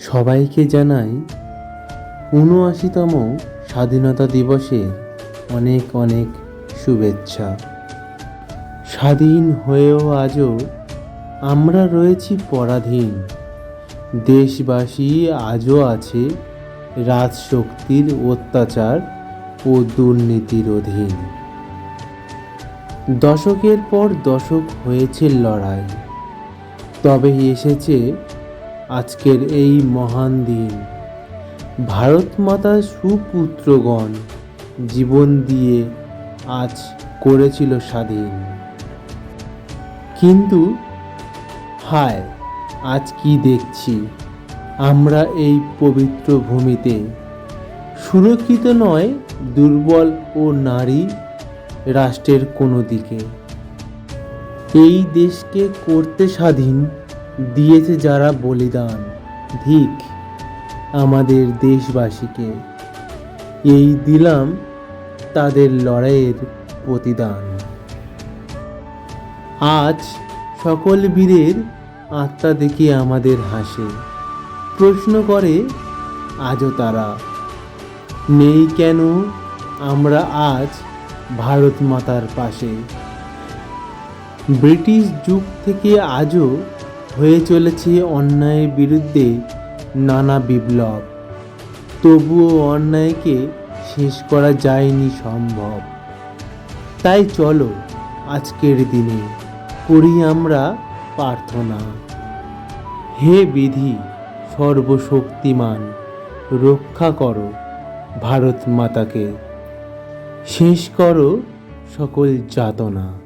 সবাইকে জানাই উনআশিতম স্বাধীনতা দিবসে অনেক অনেক শুভেচ্ছা। স্বাধীন হয়েও আজও আমরা রয়েছি পরাধীন। দেশবাসী আজও আছে রাজশক্তির অত্যাচার ও দুর্নীতির অধীন। দশকের পর দশক হয়েছে লড়াই। তবে এসেছে আজকের এই মহান দিন। ভারত মাতার সুপুত্রগণ জীবন দিয়ে আজ করেছিল স্বাধীন। কিন্তু, হায়, আজ কি দেখছি? আমরা এই পবিত্র ভূমিতে সুরক্ষিত নয়, দুর্বল ও নারী রাষ্ট্রের কোনো দিকে। এই দেশকে করতে স্বাধীন দিয়েছে যারা বলিদান। ধিক আমাদের দেশবাসীকে। এই দিলাম তাদের লড়াইয়ের প্রতিদান। আজ সকল বীরের আত্মা দেখে আমাদের হাসে। প্রশ্ন করে, আজও তারা, নেই কেন আমরা আজ ভারত মাতার পাশে? ব্রিটিশ যুগ থেকে আজও হয়ে চলেছে অন্যায়ের বিরুদ্ধে নানা বিপ্লব। তবুও অন্যায়কে শেষ করা যায়নি সম্ভব। তাই চলো আজকের দিনে করি আমরা প্রার্থনা। হে বিধি সর্বশক্তিমান, রক্ষা করো ভারত মাতাকে। শেষ করো সকল যাতনা।